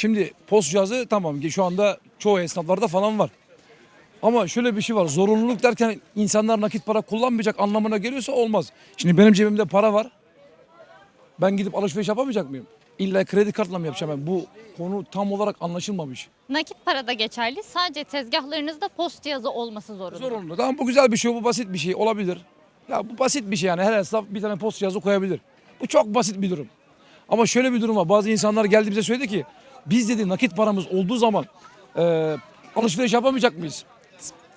Şimdi post cihazı tamam ki şu anda çoğu esnaflarda falan var. Ama şöyle bir şey var. Zorunluluk derken insanlar nakit para kullanmayacak anlamına geliyorsa olmaz. Şimdi benim cebimde para var. Ben gidip alışveriş yapamayacak mıyım? İlla kredi kartla mı yapacağım? ben? Bu konu tam olarak anlaşılmamış. Nakit parada geçerli. Sadece tezgahlarınızda post cihazı olması zorunlu. Zorunlu. Tamam bu güzel bir şey, bu basit bir şey olabilir. Ya bu basit bir şey yani her esnaf bir tane post cihazı koyabilir. Bu çok basit bir durum. Ama şöyle bir durum var. Bazı insanlar geldi bize söyledi ki biz dedi nakit paramız olduğu zaman e, alışveriş yapamayacak mıyız?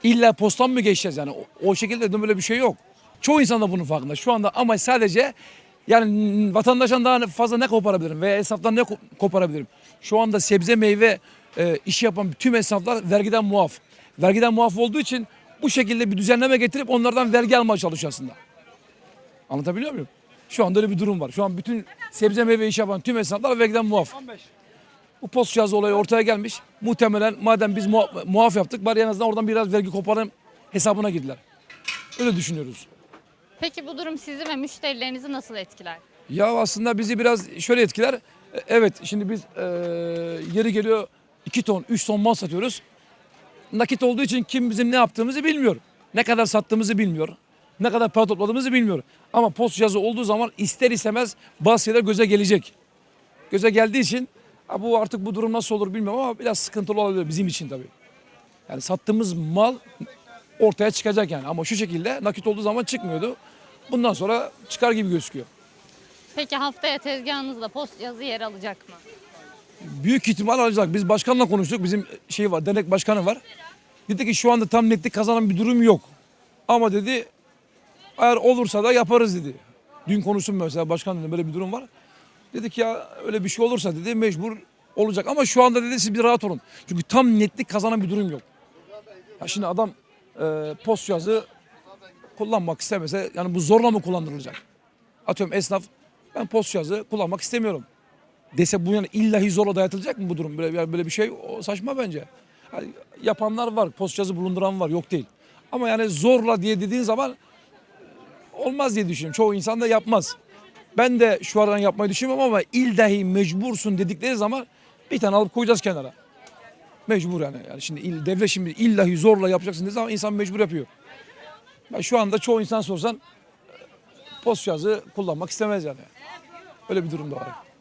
İlla postan mı geçeceğiz yani? O, o şekilde de böyle bir şey yok. Çoğu insan da bunun farkında. Şu anda ama sadece yani vatandaştan daha fazla ne koparabilirim veya esnaftan ne ko- koparabilirim? Şu anda sebze meyve e, işi yapan tüm esnaflar vergiden muaf. Vergiden muaf olduğu için bu şekilde bir düzenleme getirip onlardan vergi almaya çalışıyor aslında. Anlatabiliyor muyum? Şu anda öyle bir durum var. Şu an bütün sebze meyve işi yapan tüm esnaflar vergiden muaf. Bu post cihazı olayı ortaya gelmiş. Muhtemelen madem biz muaf, muaf yaptık bari en azından oradan biraz vergi koparın hesabına girdiler. Öyle düşünüyoruz. Peki bu durum sizi ve müşterilerinizi nasıl etkiler? Ya aslında bizi biraz şöyle etkiler. E, Evet şimdi biz e, yeri geliyor 2 ton 3 ton mal satıyoruz. Nakit olduğu için kim bizim ne yaptığımızı bilmiyor. Ne kadar sattığımızı bilmiyor. Ne kadar para topladığımızı bilmiyor. Ama post cihazı olduğu zaman ister istemez bazı şeyler göze gelecek. Göze geldiği için ha bu artık bu durum nasıl olur bilmiyorum ama biraz sıkıntılı olabilir bizim için tabii. Yani sattığımız mal ortaya çıkacak yani ama şu şekilde nakit olduğu zaman çıkmıyordu. Bundan sonra çıkar gibi gözüküyor. Peki haftaya tezgahınızda post cihazı yer alacak mı? Büyük ihtimal alacak. Biz başkanla konuştuk. Bizim şey var, dernek başkanı var. Dedi ki şu anda tam netlik kazanan bir durum yok. Ama dedi eğer olursa da yaparız dedi. Dün konuştum mesela başkan dedi böyle bir durum var. Dedik ya öyle bir şey olursa dedi mecbur olacak. Ama şu anda dedi siz bir rahat olun. Çünkü tam netlik kazanan bir durum yok. Ya şimdi adam e, post cihazı kullanmak istemese yani bu zorla mı kullandırılacak? Atıyorum esnaf ben post cihazı kullanmak istemiyorum dese bu yani illahi zorla dayatılacak mı bu durum? Böyle, yani böyle bir şey o saçma bence. Yani yapanlar var, post cihazı bulunduran var, yok değil. Ama yani zorla diye dediğin zaman olmaz diye düşünüyorum. Çoğu insan da yapmaz. Ben de şu aradan yapmayı düşünmüyorum ama illahi mecbursun dedikleri zaman bir tane alıp koyacağız kenara. Mecbur yani. yani şimdi il, devlet şimdi illahi zorla yapacaksın dediği zaman insan mecbur yapıyor. Ben şu anda çoğu insan sorsan post cihazı kullanmak istemez yani. Öyle bir durum da var.